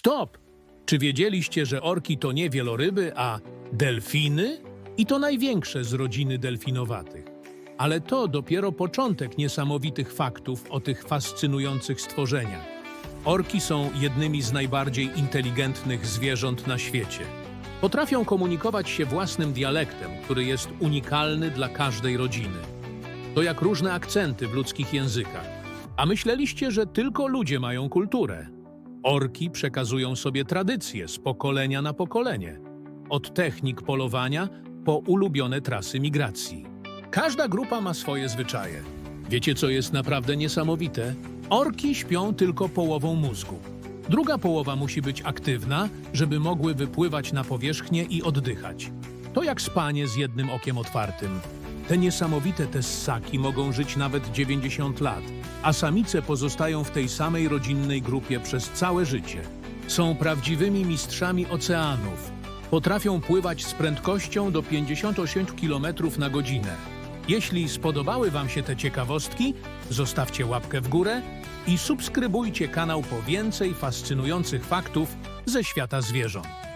Stop! Czy wiedzieliście, że orki to nie wieloryby, a delfiny? I to największe z rodziny delfinowatych. Ale to dopiero początek niesamowitych faktów o tych fascynujących stworzeniach. Orki są jednymi z najbardziej inteligentnych zwierząt na świecie. Potrafią komunikować się własnym dialektem, który jest unikalny dla każdej rodziny. To jak różne akcenty w ludzkich językach. A myśleliście, że tylko ludzie mają kulturę. Orki przekazują sobie tradycje z pokolenia na pokolenie. Od technik polowania po ulubione trasy migracji. Każda grupa ma swoje zwyczaje. Wiecie, co jest naprawdę niesamowite? Orki śpią tylko połową mózgu. Druga połowa musi być aktywna, żeby mogły wypływać na powierzchnię i oddychać. To jak spanie z jednym okiem otwartym. Te niesamowite tessaki mogą żyć nawet 90 lat, a samice pozostają w tej samej rodzinnej grupie przez całe życie. Są prawdziwymi mistrzami oceanów. Potrafią pływać z prędkością do 58 km na godzinę. Jeśli spodobały Wam się te ciekawostki, zostawcie łapkę w górę i subskrybujcie kanał po więcej fascynujących faktów ze świata zwierząt.